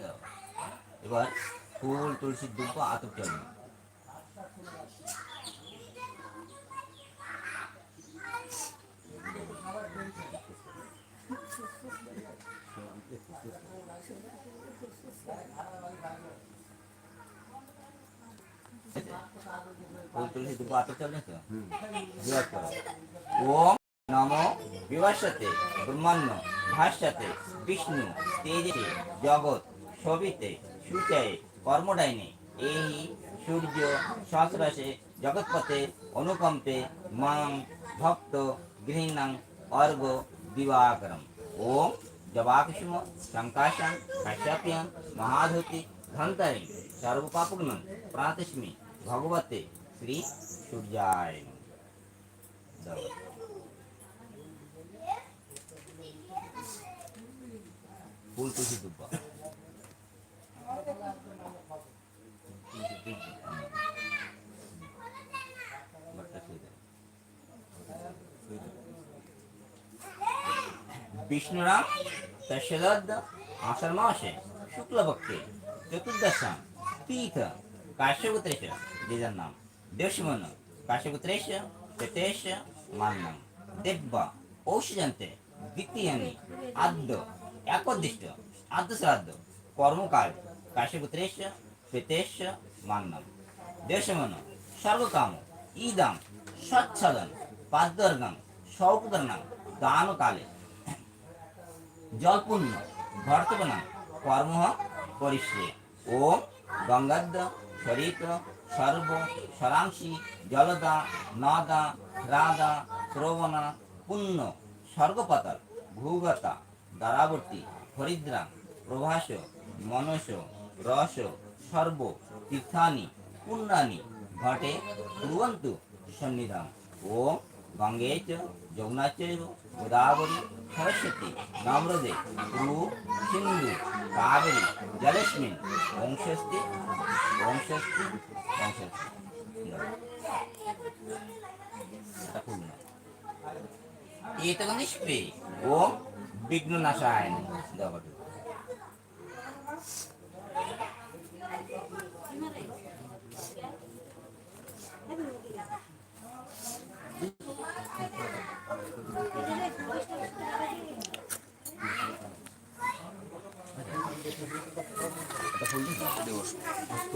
দাও এবার ফুল তুলসী দুব্ব আতপ জল ফুল তুলসী দুব্ব আতপ জল তো? ওম নমো বিভাষতে ব্রহ্মাণ্য ভাষ্যতে, বিষ্ণু তেজে জগৎ সবিতে সূচায়ে কর্মডাইনে এই সূর্য সহস্রাসে জগৎপথে অনুকম্পে মাং ভক্ত গৃহীণাং অর্ঘ দিবাকরম ওম জবাকুসুম শঙ্কাশং কাশ্যপ্যং মহাধুতি ধন্তরি সর্বপাপুগ্নং প্রাতস্মি ভগবতে শ্রী সূর্যায় নমঃ। দাও। ফুল তুলসী দুব্বা বিষ্ণুরাম তস্যদদ্দ আষাঢ় মাসে শুক্লপক্ষে চতুর্দশাম তীর্থ কাশ্যপুত্রেশ যার নাম দেশমন কাশ্যপুত্রেশ, তেতেশ মান্নম দেব্বা, ঔষধন্তে, দ্বিতীয়ানি, আদ্য, একদিষ্ট আদ্য কর্মকাল কাশ্যপুত্রেশ পেতেশ মান্নম। দেশমন, সর্বকাম ইদম সচ্ছদন পাদ্যর্গম সৌপদর্ণম দানকালে। জলপূর্ণ ভর্তপন কর্ম করিষ্যে ওম গঙ্গাদ্দ শরীত সর্ব সরাংশি জলদা, নদা হ্রাদা শ্রবণা, পুণ্য স্বর্গপাতাল ভূগতা, দ্বারাবর্তী, হরিদ্রা, প্রভাস, মনস। রস সর্ব, তীর্থানি, পুণ্যানি, ঘটে কুর্বন্তু সন্নিধান। ওম গঙ্গে চ যমুনা চৈব গোদাবরী সরস্বতী নম্রদে কুরু সিন্ধু কাবেরী জলেস্মিন বংশস্তি বংশস্তি বংশস্তি এটা খুব না এতক নিষ্পে ওম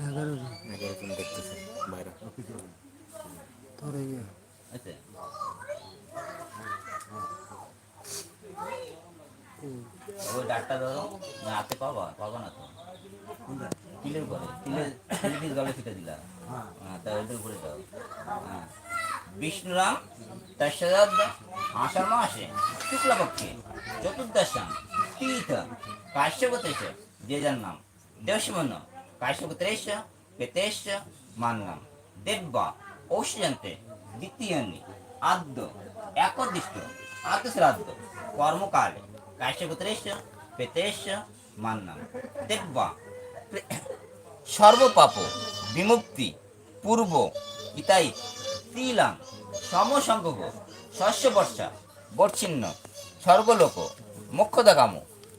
এগারো জন। দেখতেছে বাইরে। আচ্ছা। ওই ডাক্তার ধরো। না হাতে পাবা? পাবা না তো। তিলের উপরে? তিলের তিল দিয়ে জলে দিলা? হ্যাঁ তা উপরে দাও। হ্যাঁ। বিষ্ণুরাম তস্যদ আষাঢ় মাসে শুক্লপক্ষে চতুর্দশাম তীর্থ যার নাম। দেশমন কাশ্যপত্রেশ পেতেশ মান্নাম দেব্বা ঔষধন্তে দ্বিতীয়ানি। আদ্য, একদিষ্ট আদ্যশ্রাদ্ধ কর্মকালে। কাশ্যপত্রেশ পেতেশ মান্নাম দেব্বা, সর্বপাপ, বিমুক্তি, পূর্ব, ইতাই তিলাং সমসংখ্যক শস্য বর্ষা বর্ছিন্ন স্বর্গলোক মোক্ষদাগাম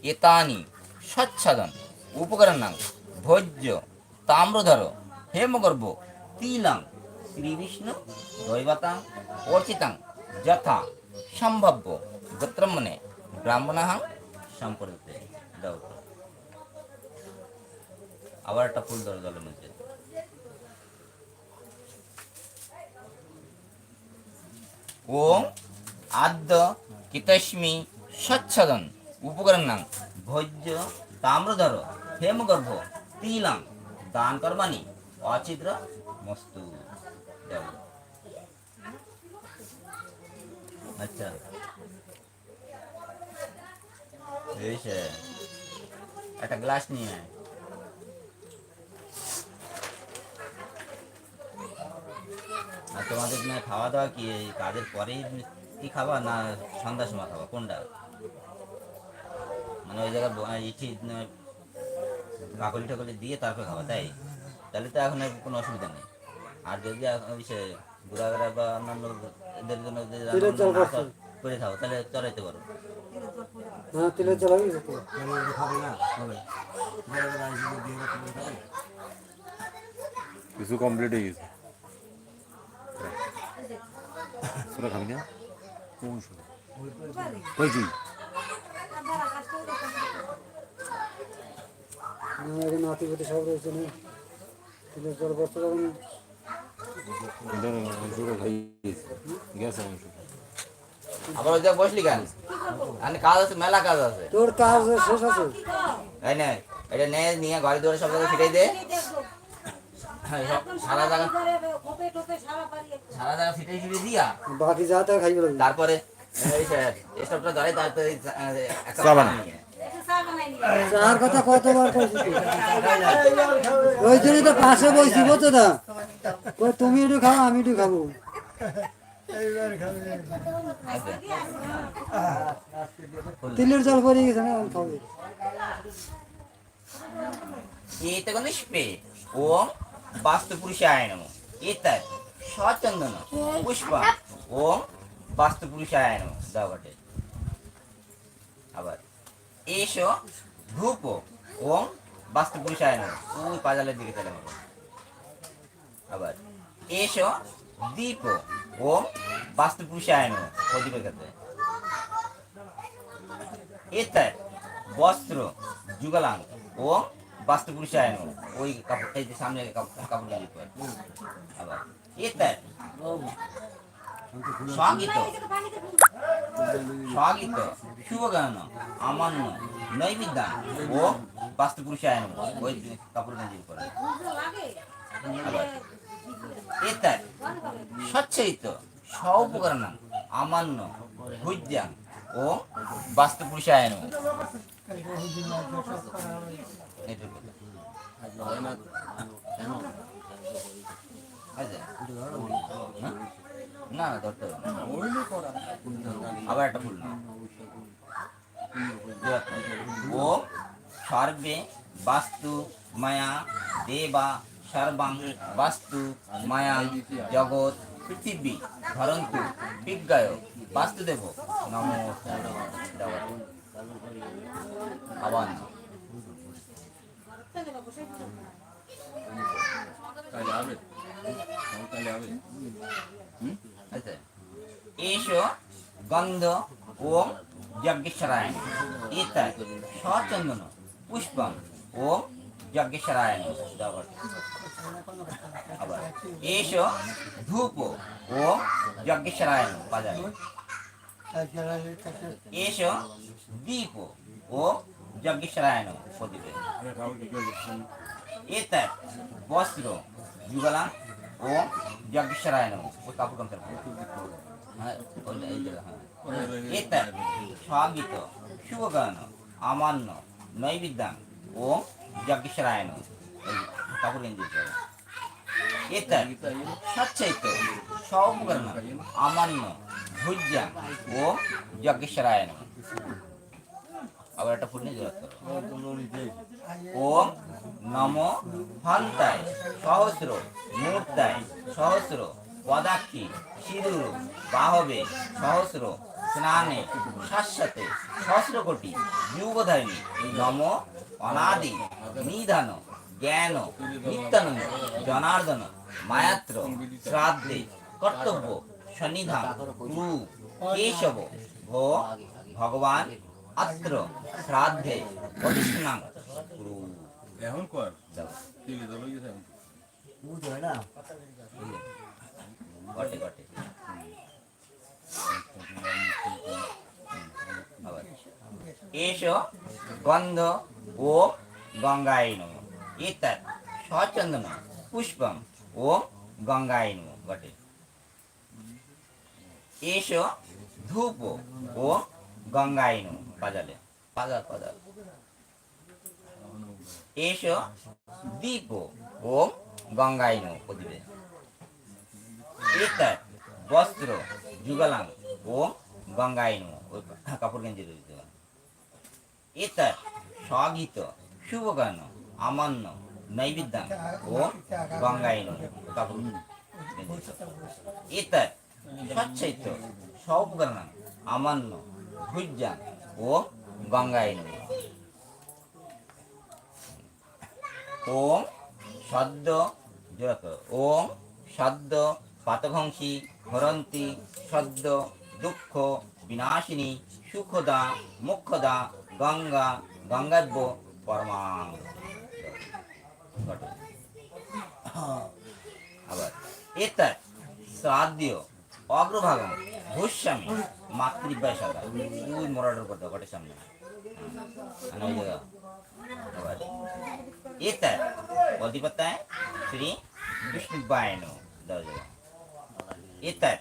এতানি সচ্ছাদন উপকরণাং, ভোজ্য, তাম্রধর, হেমগর্ভ, তিলাং, শ্রীবিষ্ণু, দৈবতাং, অর্চিতাং, যথা, সম্ভাব্য, গোত্রমনে, ব্রাহ্মণাহাং সম্পর্কে আবার একটা ফুল ধরো জলের মধ্যে। ওম আদ্য কিতস্মি স্বচ্ছদন। উপকরণাং ভোজ্য, তাম্রধর, হেমগর্ভ, তিলাং দান কর্মাণি অচিদ্র মস্তু আচ্ছা। একটা গ্লাস নিয়ে আর তোমাদের খাওয়া দাওয়া কি কাজের পরেই কি খাবা না সন্ধ্যার সময় খাবা? কোনটা? মানে ওই জায়গায় ব- ইটি ন- কাকলি টাকলি দিয়ে তারপরে খাওয়া তাই? তাহলে তো এখন আর কোনো অসুবিধা নেই। আর যদি এখন ওই সে ঘোরাঘোরা বা অন্যান্য এদের জন্য। করে খাও তাহলে চড়াইতে পারো। হ্যাঁ তেলের চালাবি তো কিছু কমপ্লিট হয়ে গেছে। সুরা খাবি না? কোন সুরা এখানে নাতি পুতি সব রয়েছে না? তেলের চাল বস্তা যখন আবার ওই বসলি কেন? আমি কাজ আছে মেলা কাজ আছে। তোর কাজ শেষ আছে? তাই না এটা নিয়ে নিয়ে ঘরে দৌড়ে সব জায়গায় ছিটাই দে। হ্যাঁ, সারা জায়গা সারা জায়গা ছিটাই ছিটাই দিয়া। বাকি যা তা খাই তারপরে ওই জন্যই তো পাশে বসছি না? তুমি একটু খাও আমি একটু খাব। তিলের জল পরে গেছে না খাবে। বাস্তু পুরুষে সচন্দন পুষ্পা। ওম বাস্তু পুরুষায়ন দাওঘটে আবার, এস ভূপ ওং বাস্তু পুরুষায়ন ওই পাজালের দিকে চলে গেল আবার, এস দীপ ওং বাস্তু পুরুষায়ন অধিপের ক্ষেত্রে। এতে বস্ত্র, যুগলাং ও বাস্তু পুরুষায়ন ওই কাপড় সামনে কাপড় কাপড় আবার, এতে সংগীত সংগীত শুভগান আমান্য নৈবিদ্যান ও বাস্তু পুরুষায়ন ওই কাপড় দিতে পারে। এতার সৌপকরণ আমান্য ভুজ্যাং ও বাস্তু পুরুষায়ন আচ্ছা। না ধরতে হবে আবার একটা ফুল। ও সর্বে বাস্তু মায়া দেবা সর্বাং বাস্তু মায়া জগৎ পৃথিবী ধরন্তু। বিজ্ঞায় বাস্তুদেব। নমো আবার নাও। আচ্ছা এসো, গন্ধ ওম যজ্ঞেশ্বরায়ণ এতা সচন্দন পুষ্পম ওম যজ্ঞেশ্বরায়ণ আবার। এসো, ধূপ ওম যজ্ঞেশ্বরায়ণ বাজার এসো, দীপ ওম যজ্ঞেশ্বরায়ণ প্রদীপে। এতার বস্ত্র যুগলাম ও যজ্ঞেশ্বরায়ণ ওই কাপড় হ্যাঁ এতার সংগীত শুভগান আমান্য নৈবিদ্যাং ও যজ্ঞেশ্বরায়ণ কাপড় গেঞ্জি হবে এতার সচ্চৈত সৌপকরণ আমান্য ভুজ্যাং ও যজ্ঞেশ্বরায়ণ আবার একটা ফুল নিয়ে ওম নম হন্তায় সহস্র মূর্তায়, সহস্র পদাক্ষী, সিঁদুর, বাহবে, সহস্র স্নানে, শাশ্বতে, সহস্র কোটি যুগধারিণী নম অনাদি, নিধান, জ্ঞান, নিত্যানন্দ, জনার্দন, মায়াত্র, শ্রাদ্ধে, কর্তব্য, সন্নিধান, গুরু, কেশব, ভো, ভগবান অত্র শ্রাদ্ধে গুরু এখন কর। ঘটে আবার। এসো গন্ধ ও গঙ্গায় নম এতার সচন্দন পুষ্পম ও গঙ্গায় নম ঘটে এসো ধূপ ও গঙ্গায়নু পাজালে পাজাল পাজাল এস দীপ ও গঙ্গায়নু প্রদীপে। এতার বস্ত্র, যুগলাং ও গঙ্গায়নু কাপড় গেঞ্জি রয়েছে। এতার স্বগীত, শুভগান আমান্য নৈবেদ্যাং ও গঙ্গায়নু কাপড় গেঞ্জি এতার সচ্চৈত্য সৌপকরণ আমান্য ভুজ্যাং ও গঙ্গায়নু ওম সদ্য ওম সদ্য পাতভংসী হরন্তি সদ্য দুঃখ বিনাশিনী সুখদা মুখ্যদা গঙ্গা গঙ্গাব্য পরমাং আবার এতার শ্রাদ্য অগ্রভাগম ভূস্বামী। দুই মরাটোর কথা ঘটের সামনে। ওই অধিপতায় শ্রী এতার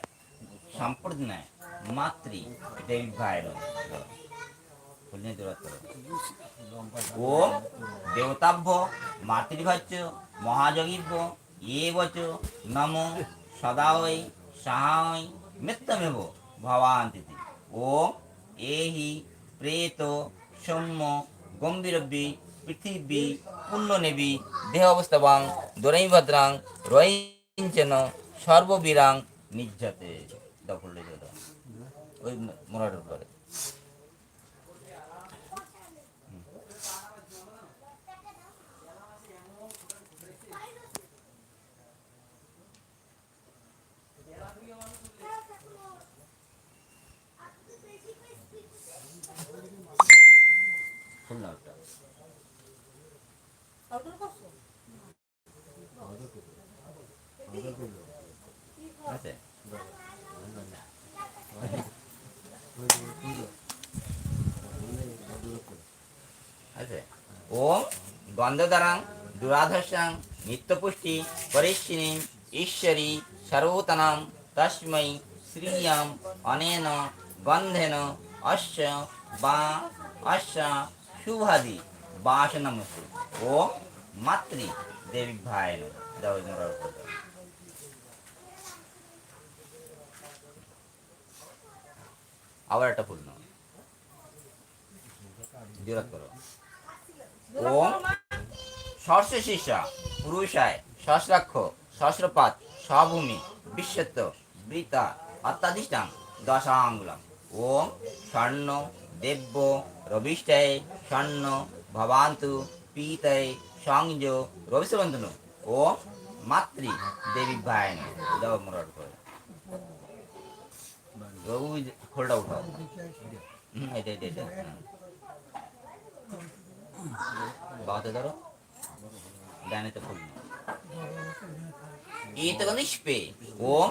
সম্প্রদায় মাতৃ দেবী ভাইন ও দেবতাভ্য মাতৃভাচ্য মহাযোগীভ্য এ বচ নম সদাওই সাহাই মিত্তমেব ভবান্তিতি ও এহি প্রেত সৌম্য গম্ভীরব্বি পৃথিবী পুণ্যনেবী দেহ অবস্থাবাং দোরাই ভদ্রাং রয়িঞ্চন সর্ববীরাং নিজ্জতে দখল ওই মোরাটোর পরে ওম গন্ধধরাং দুরাধস্যাং নিত্যপুষ্টি পরিশ্রিণী ঈশ্বরী সর্বতনাম তস্मै শ্রিয়াম অনেন গন্ধেন অশ্য বা অশ্য শুভাদি বাস নমস্তে ও মাতৃ দেবী ভাই দাও মোরার উপর দাও। আবার একটা নাও জোরাত করো। ওম সহস্র শিষ্যা পুরুষায় সহস্রাক্ষ, সহস্রপাত সভূমি বিশ্বত্ব বৃতা অত্যাধিষ্ঠান দশাঙ্গুলাম। ওম স্বর্ণ দেব্য রবিষ্টায় স্বর্ণ ভবান্তু পীতয় সংয রবিশবন্ধনু ওম মাতৃ দেবী ভায়ন দাও মোরার করে ওই যে খোলটা উঠাও হুম, এটা এটা এটা হুম। বাতে ধরো ডানে তো ফুল ఈతగనిష్పే ఓం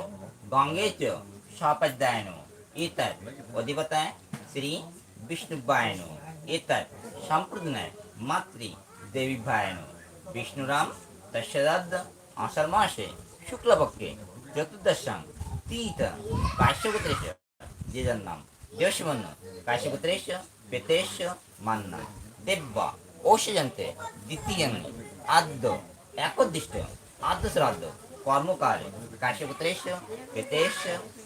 గంగేచ సాపద్యాయను ఈతత్ అధిపతాయ శ్రీ বিষ্ণু ವಿಷ್ಣು ಬಾಯನು সম্প্রদায় মাতৃ দেবী ದೇವಿ ಬಾಯನು ವಿಷ್ಣುರಾಮ್ ದಶರಾಧ ಆಷಾಢ মাসে শুক্লপক্ষে চতুর্দশাং তীত কাশ্যপুত্রেশ যে যার নাম দেশবন্য কাশ্যপুত্রেশ পেতেশ মান্ন দেব্য ঔষজন্তে দ্বিতীয় আদ্য একদিষ্ট আদ্যশ্রাদ্ধ কর্মকার কাশ্যপুত্রেশ পেতেশ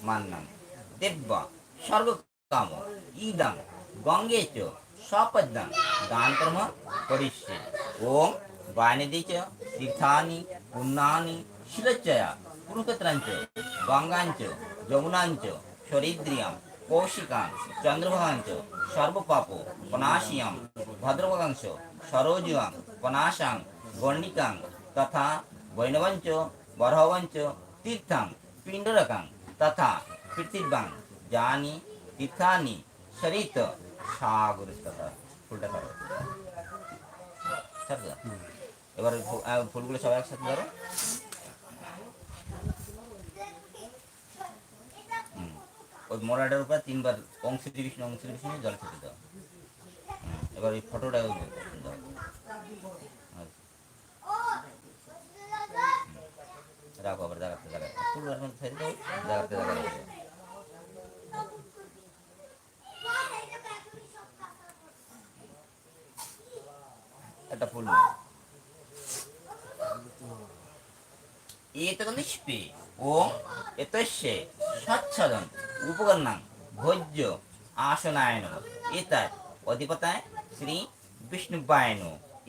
মান্ন দেব্য সর্বকাম ইদাম গঙ্গে চ স্বপদ্যং দানকর্ম করিষ্যে। ওম বাণিদি চ তীর্থানি, পুণ্যানি শিলচ্চয়া কুরুক্ষেত্রাঞ্চ গঙ্গাঞ্চ, যমুনাঞ্চ, সরিদ্রিয়াম কৌশিকাং চন্দ্রভাগাঞ্চ, সর্বপাপ, পনাশিয়াম ভদ্রভাগাংশ সরোজুয়াং পনাশাং গণ্ডিকাং তথা বৈণবঞ্চ বরহবঞ্চ তীর্থাং পিণ্ডরকাং তথা পৃথিবাং যানি তীর্থানি সরিত সাগরস্তথা ফুলটা ধরো। এবার ফুলগুলো সবাই একসাথে ধরো। ওই মোড়াটার উপর তিনবার অংশ বিষ্ণু অংশ বিষ্ণু জল ছেড়ে দাও এবার ওই ফটোটা দাও রাখো আবার জায়গাতে জায়গায় ফুল দাও জায়গাতে জায়গায় রেখে দাও। জলটা পূর্ণ এতকনিষ্পে ওম এতস্যে সচ্ছদন উপকরণাং ভোজ্য, আসনায়ন। এতৎ অধিপতায় শ্রী বিষ্ণুবায়ন।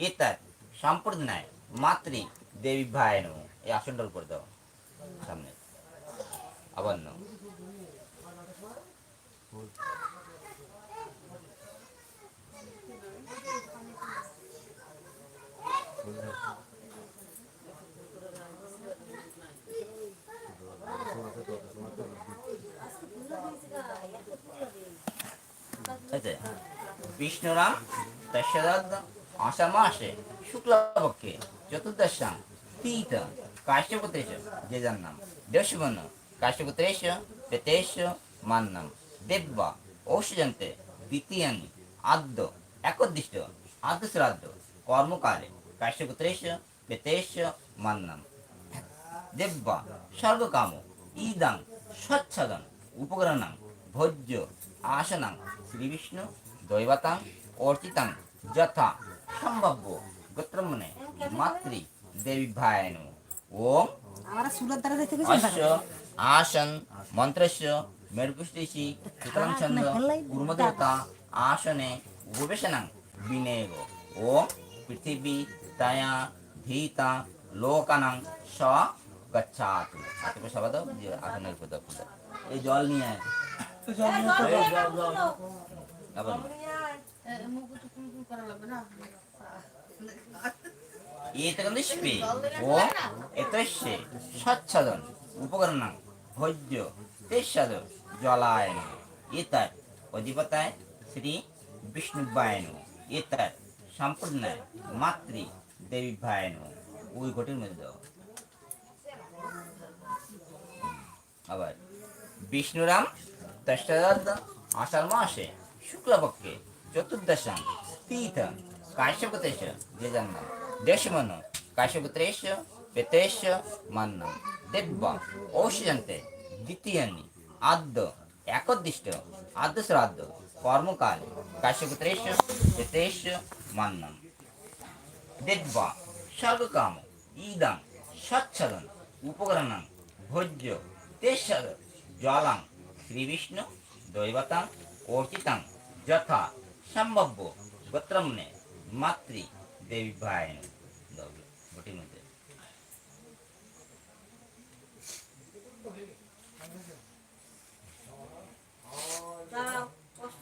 এতৎ সম্প্রদায় মাতৃ দেবী ভায়ন এই দাও। সামনে। আবার নাও আছে বিষ্ণুরাম দশরথ আষাঢ় শুক্লপক্ষে চতুর্দশাং তীত কাশ্যপতেশ যে যার নাম দশমন কাশ্যপত্রেশ পেতেশ মান্নাম দেব্বা ঔষজন্তে দ্বিতীয়ানি আদ্য, একদিষ্ট, আদ্যশ্রাদ্ধ, কর্মকালে কাশ্যপত্রেশ পেতেশ মান্নাম। দেব্বা সর্বকাম ইদাং স্বচ্ছদং উপকরণাং ভোজ্য আসনাং শ্রীবিষ্ণু দৈবতাং অর্চিতাং যথা সম্ভাব্য গোত্রমনে মাতৃ দেবী ভায়ন। ওম আসন মন্ত্রস্য মেরুপুষ্টিষি সুতরাং ছন্দ কুর্মদেবতা আসনে উপবেশনাং বিনেগ ওম পৃথিবী తయా భీత లోకనం স গচ্ছাত হাতে সবাই দাও আসনের উপর দাও এই জল নিয়ে আয় আবার এতৃষ্পি ও এতৃষ্যে সচ্ছাদন উপকরণ ভোজ্য তেসাদ জলায়ন এতার অধিপতায় শ্রী বিষ্ণুবায়ন এতার সম্পূর্ণ মাতৃ দেবী ভায়ন ওই ঘটের মধ্যে দাও আবার বিষ্ণুরাম তষ্টাদ আষাঢ় মাসে শুক্লপক্ষে চতুর্দশাং তীর্থ কাশ্যপতেশ যে নাম দেশমন কাশ্যপত্রেশ পেতেশ মান্নাম। দেব্য ঔষজন্তে দ্বিতীয়ানি আদ্য একদিষ্ট আদ্য শ্রাদ্ধ কর্মকাল পেতেশ মান্নাম। দেব্বা স্বর্গকাম ইদাং স্বচ্ছদন উপকরণাং, ভোজ্য তেষদ জলাং শ্রীবিষ্ণু, দৈবতাং, অর্চিতাং, যথা, সম্ভাব্য, গোত্রমনে, মাতৃ দেবী ভায়ন বটির গেছে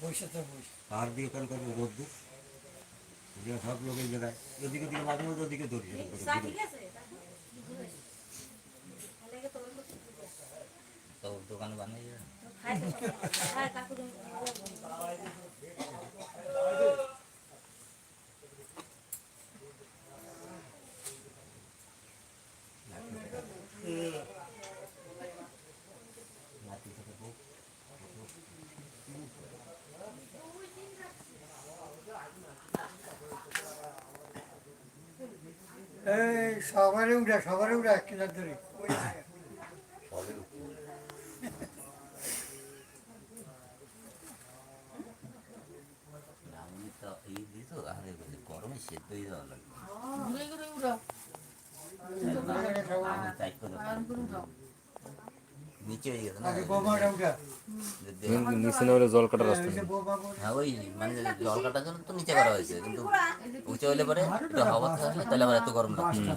বসে তো পাহাড় দিয়ে কেন করব রোদ্দুর যে সব লোক এই জায়গায় এদিকে দিকে মাঝে মধ্যে ওদিকে ধরি আছে তো বানিয়ে এই সবারে উঠা সবারে উঠা কিলার ধরে আমি তো এই দিই তো আরে বলি গরমে সেদ্ধ হয়ে যাওয়া লাগবে আমি টাইট করে দাও। নিচে হয়ে গেছে না আগে বোমাটা উঠা যে- নিচে না হলে জল কাটার রাস্তা এই যে বোমা করে হ্যাঁ ওই মানে জল কাটার জন্য তো নিচে করা হয়েছে কিন্তু উঁচু হলে পরে একটু হাওয়া থাকলে তাহলে আবার এত গরম লাগছে না।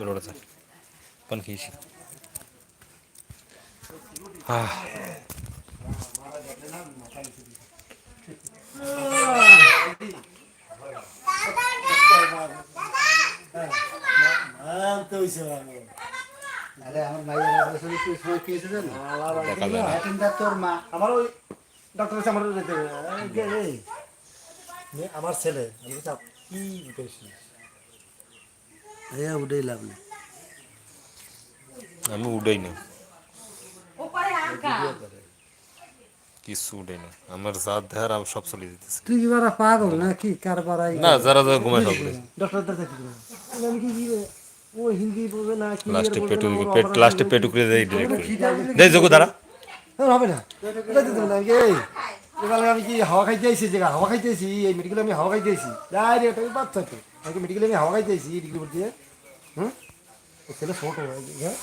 लोडाचा पण खेशी हा হয়েছে আরে আমার ছেলে কি ওটাই লাভ নেই আমি উড়াই না কিছু উড়াই না আমার যা দেহার আমি সব চলে যেতেছে তুই কি বারা পাগল না কি কার বারাই না যারা যারা ঘুমায় সব ডক্টর দেখি আমি কি কি ও হিন্দি বলবে না কি লাস্টে পেটু পেট লাস্টে পেটু করে ডিরেক্ট দেই যোগ দাঁড়া। হবে না। দিতে না এই এবার আমি কি হাওয়া খাইতে আইছি জায়গা হাওয়া খাইতে আইছি? এই মেডিকেলে আমি হাওয়া খাইতে আইছি। ডাইরেক্ট আমি বাচ্চা তো। আমি মেডিকেলে আমি হাওয়া খাইতে আইছি ডিগ্রি দিয়ে হুম? ও ছেলে ছোট হ্যাঁ?